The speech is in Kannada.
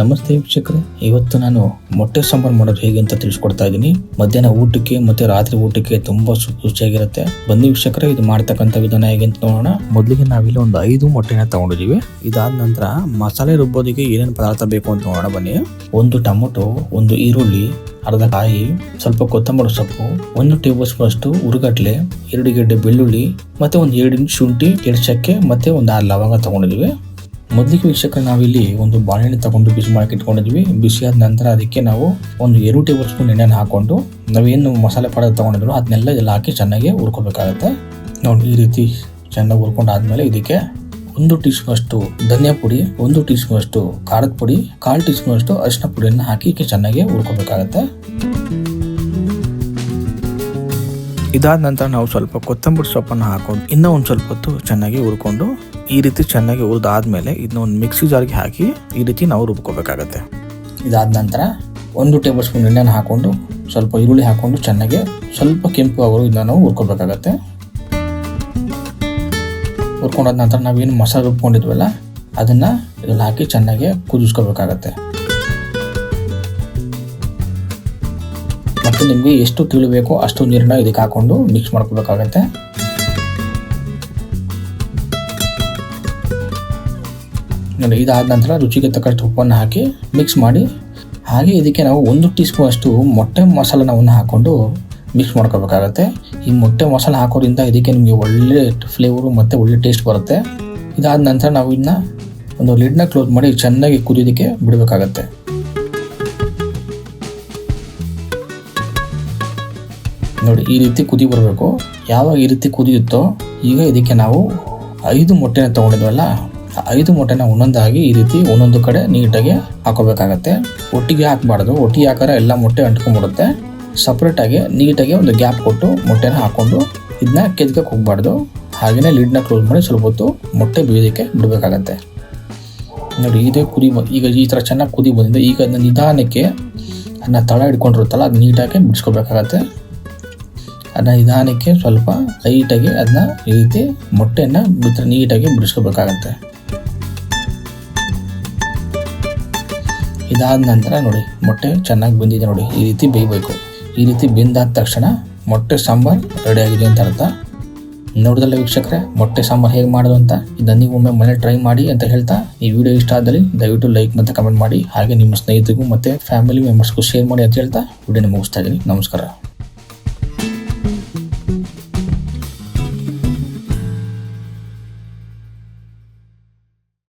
ನಮಸ್ತೆ ವೀಕ್ಷಕರೇ. ಇವತ್ತು ನಾನು ಮೊಟ್ಟೆ ಸಾಂಬಾರ್ ಮಾಡೋದು ಹೇಗೆ ಅಂತ ತಿಳಿಸ್ಕೊಡ್ತಾ ಇದ್ದೀನಿ. ಮಧ್ಯಾಹ್ನ ಊಟಕ್ಕೆ ಮತ್ತೆ ರಾತ್ರಿ ಊಟಕ್ಕೆ ತುಂಬಾ ರುಚಿಯಾಗಿರುತ್ತೆ. ಬನ್ನಿ ವೀಕ್ಷಕರೇ, ಇದು ಮಾಡ್ತಕ್ಕಂಥ ವಿಧಾನ ಹೇಗೆ ಅಂತ ನೋಡೋಣ. ಮೊದಲಿಗೆ ನಾವಿಲ್ಲಿ ಒಂದು ಐದು ಮೊಟ್ಟೆನ ತಗೊಂಡಿದೀವಿ ಇದಾದ ನಂತರ ಮಸಾಲೆ ರುಬ್ಬೋದಿಗೆ ಏನೇನು ಪದಾರ್ಥ ಬೇಕು ಅಂತ ನೋಡೋಣ ಬನ್ನಿ. ಒಂದು ಟೊಮೊಟೊ, ಒಂದು ಈರುಳ್ಳಿ, ಅರ್ಧ ಕಾಯಿ, ಸ್ವಲ್ಪ ಕೊತ್ತಂಬರಿ ಸೊಪ್ಪು, ಒಂದು ಟೇಬಲ್ ಸ್ಪೂನ್ ಅಷ್ಟು ಉರುಗಡ್ಲೆ ಎರಡು ಗೆಡ್ಡೆ ಬೆಳ್ಳುಳ್ಳಿ, ಮತ್ತೆ ಒಂದು ಎರಡು ಶುಂಠಿ, ಎರಡು ಚಕ್ಕೆ, ಮತ್ತೆ ಒಂದು ಆರು ಲವಂಗ ತಗೊಂಡಿದ್ವಿ ಮೊದಲಿಗೆ ವೀಕ್ಷಕ ನಾವಿಲ್ಲಿ ಒಂದು ಬಾಳೆಹಣ್ಣು ತಗೊಂಡು ಬಿಸಿ ಮಾಡಕ್ಕೆ ಇಟ್ಕೊಂಡಿದ್ವಿ ಬಿಸಿ ಆದ ನಂತರ ಅದಕ್ಕೆ ನಾವು ಒಂದು ಎರಡು ಟೇಬಲ್ ಸ್ಪೂನ್ ಎಣ್ಣೆನ ಹಾಕೊಂಡು ನಾವೇನು ಮಸಾಲೆ ಪದಾರ್ಥ ತಗೊಂಡಿದ್ರು ಅದನ್ನೆಲ್ಲ ಎಲ್ಲ ಹಾಕಿ ಚೆನ್ನಾಗಿ ಹುರ್ಕೋಬೇಕಾಗತ್ತೆ. ನೋಡಿ, ಈ ರೀತಿ ಚೆನ್ನಾಗಿ ಹುರ್ಕೊಂಡಾದ್ಮೇಲೆ ಇದಕ್ಕೆ ಒಂದು ಟೀ ಸ್ಪೂನ್ ಅಷ್ಟು ಧನಿಯಾ ಪುಡಿ, ಒಂದು ಟೀ ಸ್ಪೂನ್ ಅಷ್ಟು ಖಾರದ ಪುಡಿ, ಕಾಲು ಟೀ ಸ್ಪೂನ್ ಅಷ್ಟು ಅರಿಶಿನ ಪುಡಿಯನ್ನು ಹಾಕಿ ಚೆನ್ನಾಗಿ ಹುರ್ಕೋಬೇಕಾಗತ್ತೆ. ಇದಾದ ನಂತರ ನಾವು ಸ್ವಲ್ಪ ಕೊತ್ತಂಬರಿ ಸೊಪ್ಪನ್ನು ಹಾಕೊಂಡು ಇನ್ನೂ ಒಂದು ಸ್ವಲ್ಪ ಹೊತ್ತು ಚೆನ್ನಾಗಿ ಹುರ್ಕೊಂಡು ಈ ರೀತಿ ಚೆನ್ನಾಗಿ ಹುರಿದಾದ್ಮೇಲೆ ಇದನ್ನ ಒಂದು ಮಿಕ್ಸಿ ಜಾರ್ಗೆ ಹಾಕಿ ಈ ರೀತಿ ನಾವು ರುಬ್ಕೋಬೇಕಾಗತ್ತೆ. ಇದಾದ ನಂತರ ಒಂದು ಟೇಬಲ್ ಸ್ಪೂನ್ ಎಣ್ಣೆನ ಹಾಕೊಂಡು ಸ್ವಲ್ಪ ಈರುಳ್ಳಿ ಹಾಕೊಂಡು ಚೆನ್ನಾಗಿ ಸ್ವಲ್ಪ ಕೆಂಪು ಆಗೋರು ಇದನ್ನ ನಾವು ಹುರ್ಕೋಬೇಕಾಗತ್ತೆ. ಹುರ್ಕೊಂಡಾದ ನಂತರ ನಾವೇನು ಮಸಾಲೆ ರುಬ್ಕೊಂಡಿದ್ವಲ್ಲ, ಅದನ್ನ ಇದ್ರಲ್ಲಿ ಹಾಕಿ ಚೆನ್ನಾಗಿ ಕುದಿಸ್ಕೋಬೇಕಾಗತ್ತೆ. ನಿಮಗೆ ಎಷ್ಟು ತಿಳಿಬೇಕೋ ಅಷ್ಟು ನೀರನ್ನ ಇದಕ್ಕೆ ಹಾಕೊಂಡು ಮಿಕ್ಸ್ ಮಾಡ್ಕೋಬೇಕಾಗತ್ತೆ. ನೋಡಿ, ಇದಾದ ನಂತರ ರುಚಿಗೆ ತಕ್ಕಷ್ಟು ಉಪ್ಪನ್ನು ಹಾಕಿ ಮಿಕ್ಸ್ ಮಾಡಿ. ಹಾಗೆ ಇದಕ್ಕೆ ನಾವು ಒಂದು ಟೀ ಸ್ಪೂನ್ ಅಷ್ಟು ಮೊಟ್ಟೆ ಮಸಾಲನವನ್ನು ಹಾಕೊಂಡು ಮಿಕ್ಸ್ ಮಾಡ್ಕೋಬೇಕಾಗತ್ತೆ. ಈ ಮೊಟ್ಟೆ ಮಸಾಲ ಹಾಕೋದ್ರಿಂದ ಇದಕ್ಕೆ ನಿಮಗೆ ಒಳ್ಳೆ ಫ್ಲೇವರು ಮತ್ತು ಒಳ್ಳೆ ಟೇಸ್ಟ್ ಬರುತ್ತೆ. ಇದಾದ ನಂತರ ನಾವು ಇದನ್ನ ಒಂದು ಲಿಡ್ನ ಕ್ಲೋಸ್ ಮಾಡಿ ಚೆನ್ನಾಗಿ ಕುದಿಯೋದಕ್ಕೆ ಬಿಡಬೇಕಾಗತ್ತೆ. ನೋಡಿ, ಈ ರೀತಿ ಕುದಿ ಬರಬೇಕು. ಯಾವಾಗ ಈ ರೀತಿ ಕುದಿಯುತ್ತೋ, ಈಗ ಇದಕ್ಕೆ ನಾವು ಐದು ಮೊಟ್ಟೆನ ತೊಗೊಂಡಿದ್ವಲ್ಲ ಐದು ಮೊಟ್ಟೆನ ಒಂದೊಂದಾಗಿ ಈ ರೀತಿ ಒಂದೊಂದು ಕಡೆ ನೀಟಾಗಿ ಹಾಕೋಬೇಕಾಗತ್ತೆ. ಒಟ್ಟಿಗೆ ಹಾಕಬಾರ್ದು. ಒಟ್ಟಿಗೆ ಹಾಕಿದ್ರೆ ಎಲ್ಲ ಮೊಟ್ಟೆ ಅಂಟ್ಕೊಂಡ್ಬಿಡುತ್ತೆ. ಸಪ್ರೇಟಾಗಿ ನೀಟಾಗಿ ಒಂದು ಗ್ಯಾಪ್ ಕೊಟ್ಟು ಮೊಟ್ಟೆನ ಹಾಕ್ಕೊಂಡು ಇದನ್ನ ಕೆದಕಕ್ಕೆ ಹೋಗ್ಬಾರ್ದು. ಹಾಗೆಯೇ ಲಿಡ್ನ ಕ್ಲೋಸ್ ಮಾಡಿ ಸ್ವಲ್ಪ ಹೊತ್ತು ಮೊಟ್ಟೆ ಬೇಯೋದಕ್ಕೆ ಬಿಡಬೇಕಾಗತ್ತೆ. ನೋಡಿ, ಇದೇ ಕುದಿ ಈಗ ಈ ಥರ ಚೆನ್ನಾಗಿ ಕುದಿ ಬಂದಿದೆ ಈಗ ಅದನ್ನ ನಿಧಾನಕ್ಕೆ ಅದನ್ನ ತಳ ಹಿಡ್ಕೊಂಡಿರುತ್ತಲ್ಲ ಅದು ನೀಟಾಗಿ ಬಿಡಿಸ್ಕೋಬೇಕಾಗತ್ತೆ. ಅದನ್ನ ನಿಧಾನಕ್ಕೆ ಸ್ವಲ್ಪ ಲೈಟಾಗಿ ಅದನ್ನ ಈ ರೀತಿ ಮೊಟ್ಟೆಯನ್ನು ಬಿತ್ರ ನೀಟಾಗಿ ಬಿಡಿಸ್ಕೋಬೇಕಾಗತ್ತೆ. ಇದಾದ ನಂತರ ನೋಡಿ, ಮೊಟ್ಟೆ ಚೆನ್ನಾಗಿ ಬೆಂದಿದೆ ನೋಡಿ, ಈ ರೀತಿ ಬೇಯಬೇಕು. ಈ ರೀತಿ ಬೆಂದಾದ ತಕ್ಷಣ ಮೊಟ್ಟೆ ಸಾಂಬಾರ್ ಆಗಿದೆ ಅಂತ ಅರ್ಥ. ನೋಡಿದಲ್ಲ ವೀಕ್ಷಕರೇ, ಮೊಟ್ಟೆ ಸಾಂಬಾರ್ ಹೇಗೆ ಮಾಡೋದು ಅಂತ? ಇದನ್ನ ನೀವು ಒಮ್ಮೆ ಮನೆ ಟ್ರೈ ಮಾಡಿ ಅಂತ ಹೇಳ್ತಾ, ಈ ವಿಡಿಯೋ ಇಷ್ಟ ಆದಲ್ಲಿ ದಯವಿಟ್ಟು ಲೈಕ್ ಮತ್ತು ಕಮೆಂಟ್ ಮಾಡಿ, ಹಾಗೆ ನಿಮ್ಮ ಸ್ನೇಹಿತರಿಗೂ ಮತ್ತು ಫ್ಯಾಮಿಲಿ ಮೆಂಬರ್ಸ್ಗೂ ಶೇರ್ ಮಾಡಿ ಅಂತ ಹೇಳ್ತಾ ವಿಡಿಯೋನ ಮುಗಿಸ್ತಾ ಇದ್ದೀನಿ. ನಮಸ್ಕಾರ.